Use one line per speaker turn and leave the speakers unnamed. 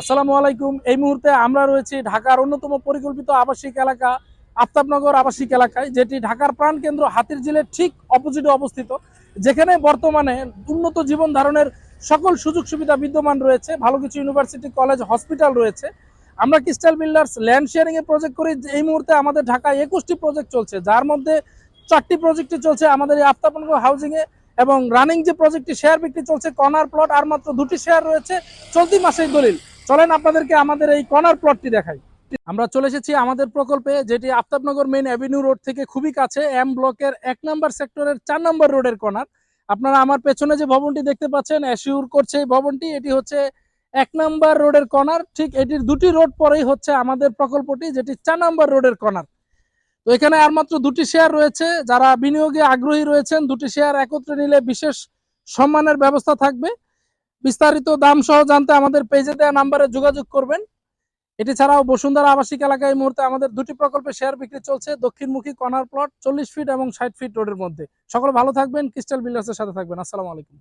আসসালামু আলাইকুম। এই মুহূর্তে আমরা রয়েছি ঢাকার অন্যতম পরিকল্পিত আবাসিক এলাকা, আফতাবনগর আবাসিক এলাকায়, যেটি ঢাকার প্রাণকেন্দ্র হাতিরঝিলের ঠিক অপোজিটে অবস্থিত, যেখানে বর্তমানে উন্নত জীবন ধারণের সকল সুযোগ সুবিধা বিদ্যমান রয়েছে। ভালো কিছু ইউনিভার্সিটি কলেজ হসপিটাল রয়েছে। আমরা ক্রিস্টাল বিল্ডার্স ল্যান্ড শেয়ারিং এর প্রজেক্ট করি। এই মুহূর্তে আমাদের ঢাকায় একুশটি প্রজেক্ট চলছে। যার মধ্যে চারটি প্রজেক্টই চলছে আমাদের এই আফতাবনগর হাউজিং এ এবং রানিং যে প্রজেক্টটি শেয়ার বিক্রি চলছে কর্নার প্লট আর মাত্র দুটি শেয়ার রয়েছে। চলতি মাসেই দলিল। চলেন আপনাদেরকে আমাদের এই কর্নার প্লটটি দেখাই। আমরা চলে এসেছি আমাদের প্রকল্পে, যেটি আফতাবনগর মেইন অ্যাভিনিউ রোড থেকে খুবই কাছে এম ব্লকের এক নম্বর সেক্টরের চার নম্বর রোডের কর্নার আপনারা আমার পেছনে যে ভবনটি দেখতে পাচ্ছেন অ্যাসিউর করছে এই ভবনটি, এটি হচ্ছে এক নম্বর রোডের কর্নার ঠিক এটির দুটি রোড পরেই হচ্ছে আমাদের প্রকল্পটি, যেটি চার নম্বর রোডের কর্নার তো এখানে আর মাত্র দুটি শেয়ার রয়েছে, যারা বিনিয়োগে আগ্রহী রয়েছেন, দুটি শেয়ার একত্রে নিলে বিশেষ সম্মানের ব্যবস্থা থাকবে। বিস্তারিত দাম সহ জানতে আমাদের পেজে দেওয়া নাম্বারে যোগাযোগ করবেন। এটি ছাড়াও বসুন্ধরা আবাসিক এলাকায় এই মুহূর্তে আমাদের দুটি প্রকল্পে শেয়ার বিক্রি চলছে। দক্ষিণমুখী কনার প্লট চল্লিশ ফিট এবং ষাট ফিট রোডের মধ্যে। সকল ভালো থাকবেন ক্রিস্টাল বিল্ডার্সের সাথে থাকবেন। আসসালামু আলাইকুম।